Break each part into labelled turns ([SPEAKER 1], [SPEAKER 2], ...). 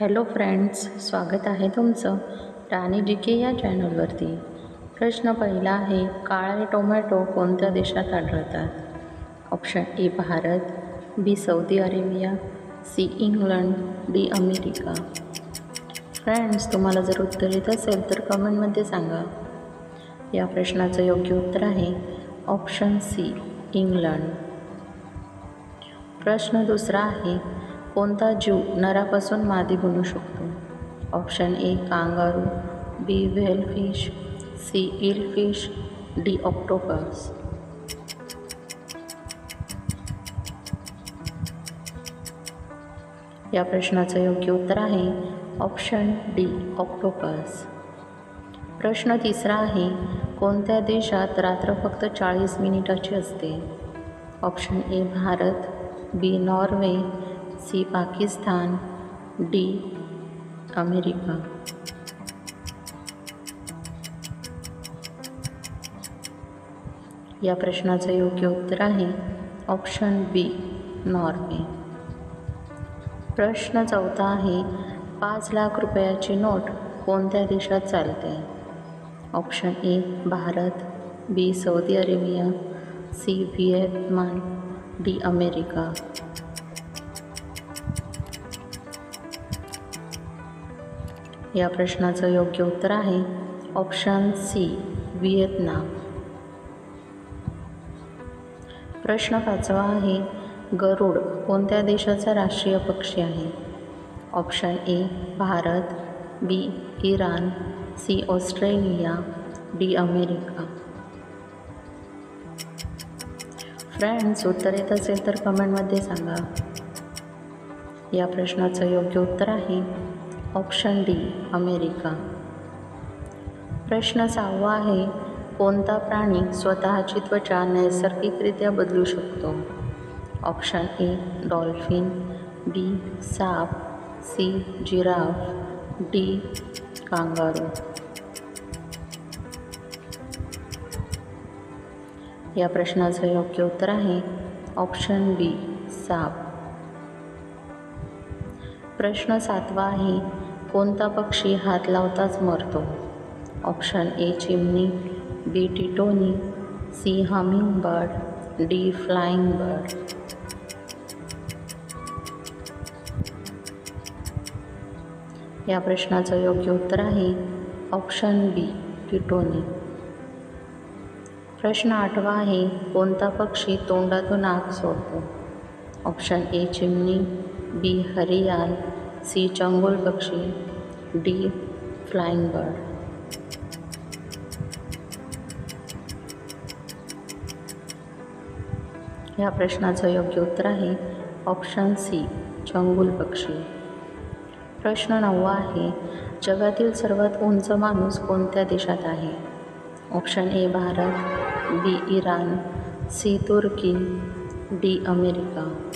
[SPEAKER 1] Hello friends स्वागत आहे तुमचं राणी जी के या चॅनलवरती. प्रश्न पहिला आहे काळे टोमॅटो कोणत्या देशात आढळतात? Option A Bharat B Saudi Arabia C England D America. Friends तुम्हाला जर उत्तर येत असेल तर कमेंटमध्ये सांगा. या प्रश्नाचं योग्य उत्तर आहे ऑप्शन सी इंग्लंड. प्रश्न दुसरा आहे कोणता जीव नरापासून मादी बनू शकतो? Option A kangaroo B whale fish C eel fish D octopus. या प्रश्नाचं योग्य उत्तर आहे ऑप्शन डी ऑक्टोपस. प्रश्न तिसरा आहे कोणत्या देशात रात्र फक्त चाळीस मिनिटाची असते? Option A Bharat B Norway C Pakistan D America. या प्रश्नाचं योग्य उत्तर आहे ऑप्शन बी नॉर्वे. प्रश्न चौथा आहे पाच लाख रुपयाची नोट कोणत्या देशात चालते? Option A Bharat B Saudi Arabia C Vietnam D America. या प्रश्नाचं योग्य उत्तर आहे. ऑप्शन सी व्हिएतनाम प्रश्न पाचवा आहे गरुड कोणत्या देशाचा राष्ट्रीय पक्षी आहे? Option A Bharat. B Iran. C Australia. D America. Friends उत्तर येत असेल तर कमेंटमध्ये सांगा. या प्रश्नाचं योग्य उत्तर आहे ऑप्शन डी अमेरिका. प्रश्न सहावा आहे कोणता प्राणी स्वतःची त्वचा नैसर्गिकरित्या बदलू शकतो? ऑप्शन ए डॉल्फिन बी साप सी जिराफ डी कांगारू. या प्रश्नाचं योग्य उत्तर आहे ऑप्शन बी साप. प्रश्न सातवा आहे कोणता पक्षी हात लावताच मरतो? ऑप्शन ए चिमणी B टिटोनी C humming bird D flying bird. या प्रश्नाचं योग्य उत्तर आहे ऑप्शन बी टिटोनी. प्रश्न आठवा आहे कोणता पक्षी तोंडातून आग सोडतो? ऑप्शन ए चिमणी बी हरियाल सी चंगोल पक्षी डी फ्लाइंग बर्ड. या प्रश्नाचं योग्य उत्तर आहे ऑप्शन सी चंगुल पक्षी. प्रश्न नववा आहे जगातील सर्वात उंच माणूस कोणत्या देशात आहे? Option A Bharat B Iran C Turkey D America.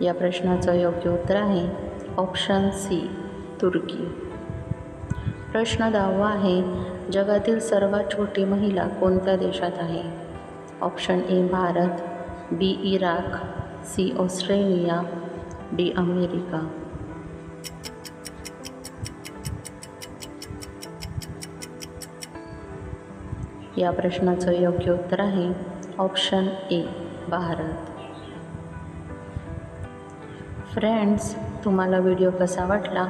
[SPEAKER 1] या प्रश्नाचं योग्य उत्तर आहे. Option C Turkey. प्रश्न दहावा आहे जगातील सर्वात छोटी महिला कोणत्या देशात आहे? Option A Bharat. B Iraq. C Australia. D America. या प्रश्नाचं योग्य उत्तर आहे ऑप्शन ए भारत. फ्रेंड्स तुम्हाला व्हिडिओ कसा वाटला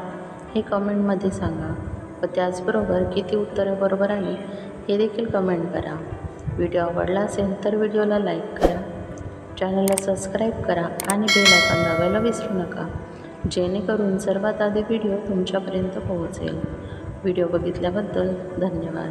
[SPEAKER 1] हे कमेंटमध्ये सांगा. व त्याचबरोबर किती उत्तरे बरोबर आली हे देखील कमेंट करा. व्हिडिओ आवडला असेल तर व्हिडिओला लाईक करा. चॅनलला सबस्क्राईब करा आणि बेल आयकॉन दाबायला विसरू नका. जेणेकरून सर्वात आधी व्हिडिओ तुमच्यापर्यंत पोहोचेल. व्हिडिओ बघितल्याबद्दल धन्यवाद.